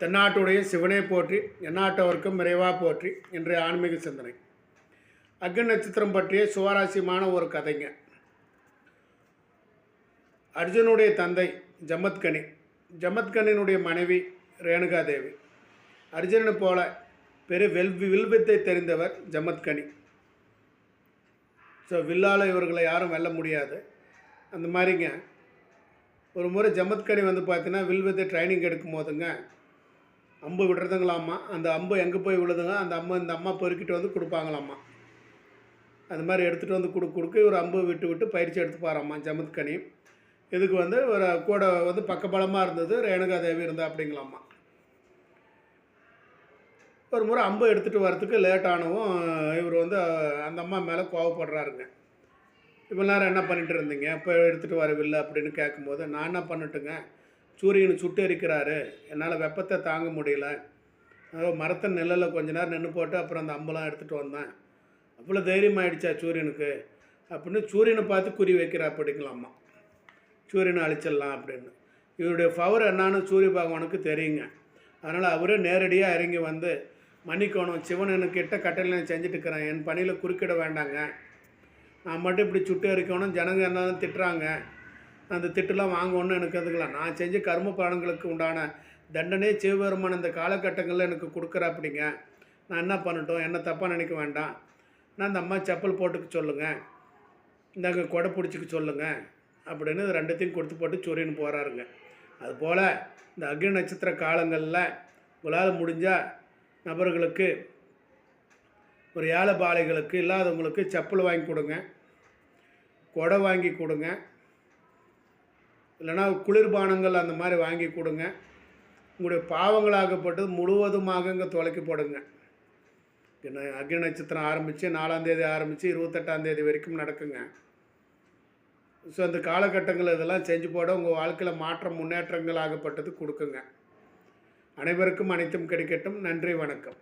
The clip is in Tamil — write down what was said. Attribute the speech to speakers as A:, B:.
A: தென்னாட்டுடைய சிவனே போற்றி எந்நாட்டவர்க்கும் விரைவாக போற்றி இன்றைய ஆன்மீக சிந்தனை. அக்னி நட்சத்திரம் பற்றிய சுவாரஸ்யமான ஒரு கதைங்க. அர்ஜுனுடைய தந்தை ஜமத்கனி ஜமத்கனினுடைய மனைவி ரேணுகாதேவி. அர்ஜுனனை போல பெரு வெல் வில்வித்தை தெரிந்தவர் ஜமத்கனி. ஸோ வில்லால் இவர்களை யாரும் வெல்ல முடியாது. அந்த மாதிரிங்க. ஒரு முறை ஜமத்கனி வந்து பார்த்தீங்கன்னா வில்வித்தை ட்ரைனிங் எடுக்கும் போதுங்க அம்பு விடுறதுங்களாம்மா. அந்த அம்பு எங்கே போய் விழுதுங்க? அந்த அம்மா இந்த அம்மா பொறுக்கிட்டு வந்து கொடுப்பாங்களாம்மா. அது மாதிரி எடுத்துகிட்டு வந்து கொடு கொடுக்க ஒரு அம்பு விட்டு விட்டு பயிற்சி எடுத்துப்பாராம்மா ஜமத்கனி இதுக்கு வந்து ஒரு கூட வந்து பக்கபலமாக இருந்தது ரேணுகாதேவி இருந்தா அப்படிங்களாம்மா. ஒரு முறை அம்பு எடுத்துகிட்டு வரத்துக்கு லேட் ஆனவும் இவர் வந்து அந்த அம்மா மேலே கோவப்படுறாருங்க. இவ்வளோ நேரம் என்ன பண்ணிட்டு இருந்தீங்க? இப்போ எடுத்துகிட்டு வரவில்லை அப்படின்னு கேட்கும்போது நான் என்ன பண்ணட்டுங்க? சூரியன் சுட்டு எரிக்கிறாரு என்னால் வெப்பத்தை தாங்க முடியல. மரத்தை நிழலில் கொஞ்ச நேரம் நின்று போட்டு அப்புறம் அந்த அம்பலம் எடுத்துகிட்டு வந்தேன். அவ்வளோ தைரியமாயிடுச்சா சூரியனுக்கு? அப்படின்னு சூரியனை பார்த்து குறி வைக்கிறா அப்படிங்களாம்மா சூரியனை அழிச்சிடலாம் அப்படின்னு. இவருடைய பவர் என்னான்னு சூரிய பகவானுக்கு தெரியுங்க. அதனால் அவரே நேரடியாக இறங்கி வந்து மன்னிக்கணும் சிவன் என்கிட்ட கட்டளை நான் செஞ்சுட்டு இருக்கிறேன் என் பணியில் குறுக்கிட வேண்டாங்க. நான் மட்டும் இப்படி சுட்டு இருக்கணும் ஜனங்க என்ன திட்டுறாங்க. அந்த திட்டுலாம் வாங்கணும்னு எனக்கு அதுக்கெல்லாம் நான் செஞ்ச கர்ம பலன்களுக்கு உண்டான தண்டனையே சிவபெருமான் இந்த காலகட்டங்களில் எனக்கு கொடுக்குற அப்படிங்க நான் என்ன பண்ணட்டும்? என்ன தப்பாக நினைக்க வேண்டாம். நான் அந்த அம்மா செப்பல் போட்டுக்க சொல்லுங்கள் இந்தாங்க கொடை பிடிச்சிக்க சொல்லுங்கள் அப்படின்னு ரெண்டுத்தையும் கொடுத்து போட்டு சொரின்னு போகிறாருங்க அதுபோல் இந்த அக்னி நட்சத்திர காலங்களில் உங்களால் முடிஞ்சால் நபர்களுக்கு ஒரு ஏழை பாலைகளுக்கு இல்லாதவங்களுக்கு செப்பல் வாங்கி கொடுங்க. கொடை வாங்கி கொடுங்க. இல்லைன்னா குளிர்பானங்கள் அந்த மாதிரி வாங்கி கொடுங்க. உங்களுடைய பாவங்களாகப்பட்டது முழுவதுமாக இங்கே தொலைக்கி போடுங்க. என்ன அக்னி நட்சத்திரம் ஆரம்பித்து நாலாந்தேதி ஆரம்பித்து இருபத்தெட்டாந்தேதி வரைக்கும் நடக்குங்க. ஸோ அந்த காலகட்டங்கள் இதெல்லாம் செஞ்சு போட உங்கள் வாழ்க்கையில் மாற்றம் முன்னேற்றங்கள் ஆகப்பட்டது கொடுக்குங்க. அனைவருக்கும் அனைத்தும் கிடைக்கட்டும். நன்றி வணக்கம்.